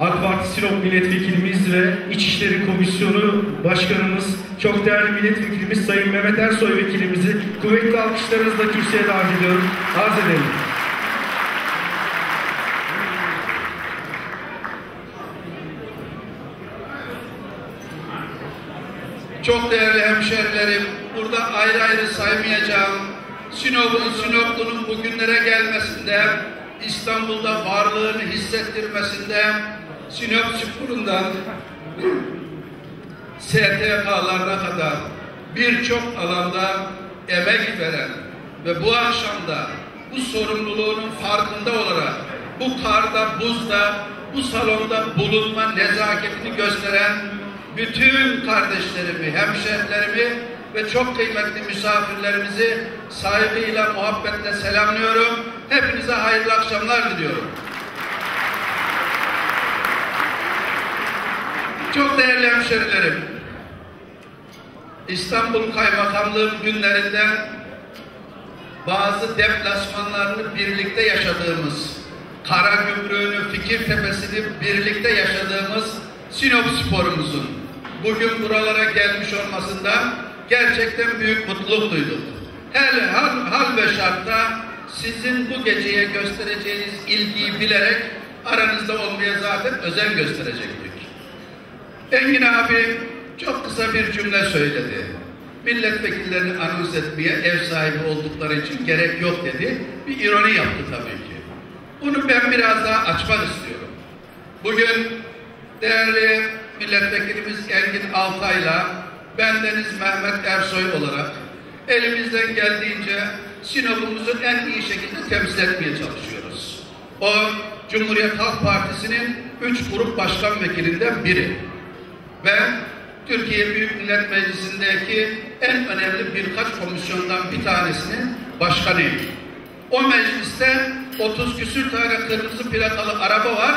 AK Parti Sinop Milletvekilimiz ve İçişleri Komisyonu Başkanımız, çok değerli milletvekilimiz Sayın Mehmet Ersoy Vekilimizi kuvvetli alkışlarınızla kürsüye davet ediyorum. Arz edelim. Çok değerli hemşerilerim, burada ayrı ayrı saymayacağım. Sinop'un, Sinoplu'nun bugünlere gelmesinde, İstanbul'da varlığını hissettirmesinde, Sinop Spor'undan STK'larına kadar birçok alanda emek veren ve bu akşamda bu sorumluluğunun farkında olarak bu karda, buzda, bu salonda bulunma nezaketini gösteren bütün kardeşlerimi, hemşehrilerimi ve çok kıymetli misafirlerimizi saygıyla, muhabbetle selamlıyorum. Hepinize hayırlı akşamlar diliyorum. Çok değerli hemşerilerim, İstanbul Kaymakamlığı günlerinde bazı deplasmanlarını birlikte yaşadığımız, Kara Gümrüğü'nü, Fikirtepe'sini birlikte yaşadığımız Sinop sporumuzun bugün buralara gelmiş olmasından gerçekten büyük mutluluk duyduk. Her hal, hal ve şartta sizin bu geceye göstereceğiniz ilgiyi bilerek aranızda olmaya zaten özen gösterecektik. Engin abi çok kısa bir cümle söyledi. Milletvekillerini anons etmeye ev sahibi oldukları için gerek yok dedi. Bir ironi yaptı tabii ki. Bunu ben biraz daha açmak istiyorum. Bugün değerli milletvekilimiz Engin Altay'la bendeniz Mehmet Ersoy olarak elimizden geldiğince Sinop'umuzu en iyi şekilde temsil etmeye çalışıyoruz. O Cumhuriyet Halk Partisi'nin üç grup başkan vekilinden biri ve Türkiye Büyük Millet Meclisi'ndeki en önemli birkaç komisyondan bir tanesinin başkanıyım. O mecliste 30 küsür tane kırmızı plakalı araba var.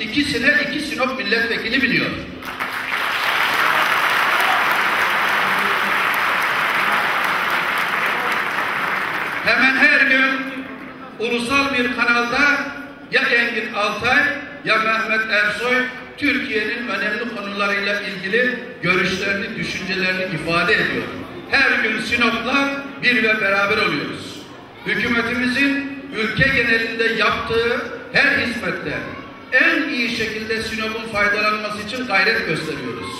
İkisine iki Sinop milletvekili biniyor. Hemen her gün ulusal bir kanalda ya Engin Altay ya Mehmet Ersoy Türkiye'nin önemli konularıyla ilgili görüşlerini, düşüncelerini ifade ediyor. Her gün Sinop'la bir ve beraber oluyoruz. Hükümetimizin ülke genelinde yaptığı her hizmette en iyi şekilde Sinop'un faydalanması için gayret gösteriyoruz.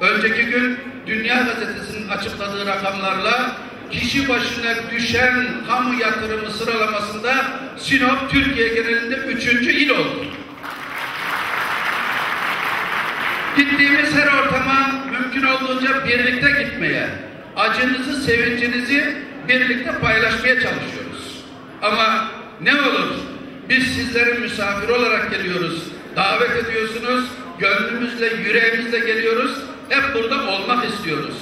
Önceki gün Dünya Gazetesi'nin açıkladığı rakamlarla kişi başına düşen kamu yatırımı sıralamasında Sinop Türkiye genelinde üçüncü il oldu. Gittiğimiz her ortama mümkün olduğunca birlikte gitmeye, acınızı, sevincinizi birlikte paylaşmaya çalışıyoruz. Ama ne olur biz sizlerin misafir olarak geliyoruz, davet ediyorsunuz, gönlümüzle, yüreğimizle geliyoruz, hep burada olmak istiyoruz.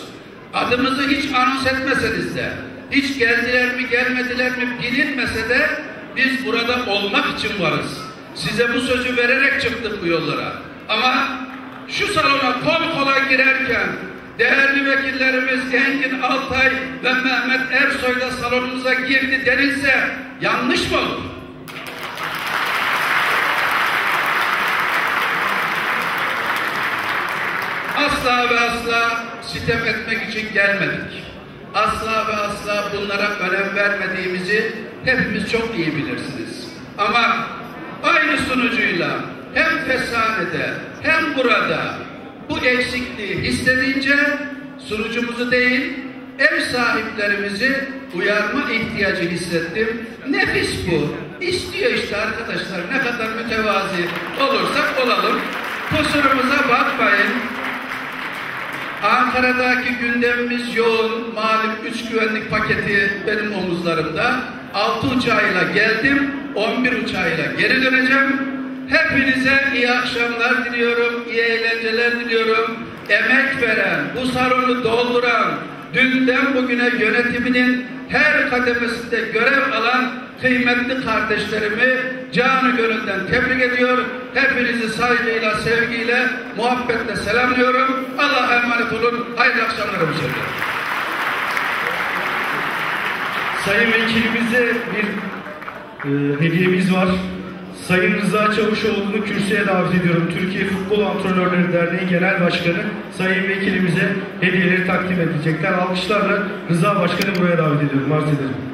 Adımızı hiç anons etmeseniz de, hiç geldiler mi gelmediler mi bilinmese de biz burada olmak için varız. Size bu sözü vererek çıktık bu yollara. Ama şu salona kol kola girerken değerli vekillerimiz Engin Altay ve Mehmet Ersoy da salonumuza girdi denilse yanlış mı olur? Asla ve asla sitem etmek için gelmedik. Asla ve asla bunlara önem vermediğimizi hepimiz çok iyi bilirsiniz. Ama aynı sunucuyla hem fesanede hem burada bu eksikliği hissedince sunucumuzu değil ev sahiplerimizi uyarma ihtiyacı hissettim. Nefis bu. İstiyor işte arkadaşlar ne kadar mütevazi olursak olalım. Kusurumuza bakmayın. Ankara'daki gündemimiz yoğun. Malum üç güvenlik paketi benim omuzlarımda. Altı uçağıyla geldim. On bir uçağıyla geri döneceğim. Hepinize iyi akşamlar diliyorum. iyi eğlenceler diliyorum. Emek veren, bu salonu dolduran, dünden bugüne yönetiminin her kademesinde görev alan kıymetli kardeşlerimi canı gönülden tebrik ediyor. Hepinizi saygıyla, sevgiyle, muhabbetle selamlıyorum. Allah'a emanet olun. Hayırlı akşamlarımı söylüyorum. Sayın Vekilimize bir e, hediyemiz var. Sayın Rıza Çavuşoğlu'nu kürsüye davet ediyorum. Türkiye Futbol Antrenörleri Derneği Genel Başkanı Sayın Vekilimize hediyeleri takdim edecekler. Alkışlarla Rıza Başkanı buraya davet ediyorum. Arz ederim.